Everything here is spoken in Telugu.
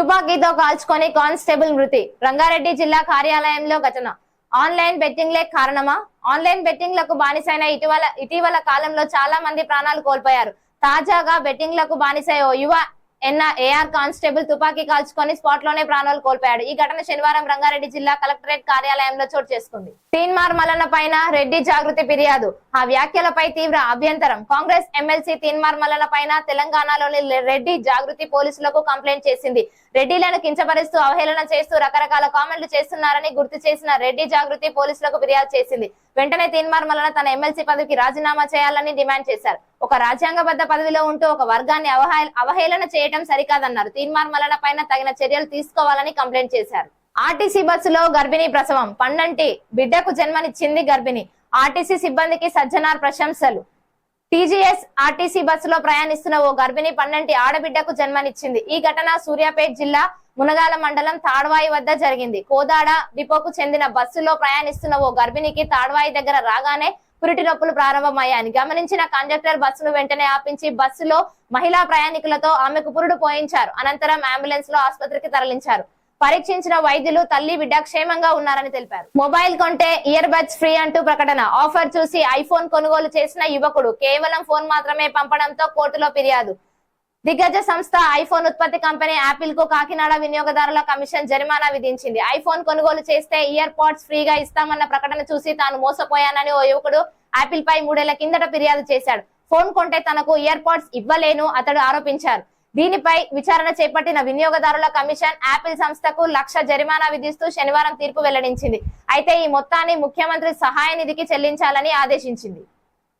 తుపాకీతో కాల్చుకొని కానిస్టేబుల్ మృతి. రంగారెడ్డి జిల్లా కార్యాలయంలో ఘటన. ఆన్లైన్ బెట్టింగ్లే కారణమా? ఆన్లైన్ బెట్టింగ్లకు బానిసైన ఇటీవల ఇటీవల కాలంలో చాలా మంది ప్రాణాలు కోల్పోయారు. తాజాగా బెట్టింగ్లకు బానిసై ఓ యువ ఎన్న ఏఆర్ కానిస్టేబుల్ తుపాకీ కాల్చుకొని స్పాట్లోనే ప్రాణాలు కోల్పోయాడు. ఈ ఘటన శనివారం రంగారెడ్డి జిల్లా కలెక్టరేట్ కార్యాలయంలో చోటు చేసుకుంది. తీన్మార్ మల్లన్న పైన రెడ్డి జాగృతి ఫిర్యాదు. ఆ వ్యాఖ్యలపై తీవ్ర అభ్యంతరం. కాంగ్రెస్ ఎమ్మెల్సీ తీన్మార్ మల్లన్న పైన తెలంగాణలోని రెడ్డి జాగృతి పోలీసులకు కంప్లైంట్ చేసింది. రెడ్డిలను కించపరుస్తూ అవహేళన చేస్తూ రకరకాల కామెంట్లు చేస్తున్నారని గుర్తు చేసిన రెడ్డి జాగృతి పోలీసులకు ఫిర్యాదు చేసింది. వెంటనే తీన్మార్ మలన తన ఎమ్మెల్సీ పదవికి రాజీనామా చేయాలని డిమాండ్ చేశారు. ఒక రాజ్యాంగబద్ధ పదవిలో ఉంటూ ఒక వర్గాన్ని అవహే- అవహేళన చేయడం సరికాదన్నారు. తీర్మార్మలన పైన తగిన చర్యలు తీసుకోవాలని కంప్లైంట్ చేశారు. ఆర్టీసీ బస్సులో గర్భిణీ ప్రసవం పన్నంటి బిడ్డకు జన్మనిచ్చింది గర్భిణి. ఆర్టీసీ సిబ్బందికి సజ్జనార్ ప్రశంసలు. టీజీఎస్ ఆర్టీసీ బస్సులో ప్రయాణిస్తున్న ఓ గర్భిణి పన్నంటి ఆడబిడ్డకు జన్మనిచ్చింది. ఈ ఘటన సూర్యాపేట్ జిల్లా మునగాల మండలం తాడ్వాయి వద్ద జరిగింది. కోదాడ డిపోకు చెందిన బస్సులో ప్రయాణిస్తున్న ఓ గర్భిణికి తాడ్వాయి దగ్గర రాగానే పురిటి నొప్పులు ప్రారంభమయ్యాయని గమనించిన కండక్టర్ బస్సును వెంటనే ఆపించి బస్సులో మహిళా ప్రయాణికులతో ఆమెకు పురుడు పోయించారు. అనంతరం అంబులెన్స్లో ఆసుపత్రికి తరలించారు. పరీక్షించిన వైద్యులు తల్లి బిడ్డ క్షేమంగా ఉన్నారని తెలిపారు. మొబైల్ కొంటే ఇయర్ బడ్స్ ఫ్రీ అంటూ ప్రకటన. ఆఫర్ చూసి ఐఫోన్ కొనుగోలు చేసిన యువకుడు కేవలం ఫోన్ మాత్రమే పంపడంతో కోర్టులో ఫిర్యాదు. దిగ్గజ సంస్థ ఐఫోన్ ఉత్పత్తి కంపెనీ యాపిల్కు కాకినాడ వినియోగదారుల కమిషన్ జరిమానా విధించింది. ఐఫోన్ కొనుగోలు చేస్తే ఇయర్ పాడ్స్ ఫ్రీగా ఇస్తామన్న ప్రకటన చూసి తాను మోసపోయానని ఓ యువకుడు యాపిల్ పై మూడేళ్ళ కిందట ఫిర్యాదు చేశాడు. ఫోన్ కొంటే తనకు ఇయర్ పాడ్స్ ఇవ్వలేను అతడు ఆరోపించారు. దీనిపై విచారణ చేపట్టిన వినియోగదారుల కమిషన్ యాపిల్ సంస్థకు లక్ష జరిమానా విధిస్తూ శనివారం తీర్పు వెల్లడించింది. అయితే ఈ మొత్తాన్ని ముఖ్యమంత్రి సహాయ నిధికి చెల్లించాలని ఆదేశించింది.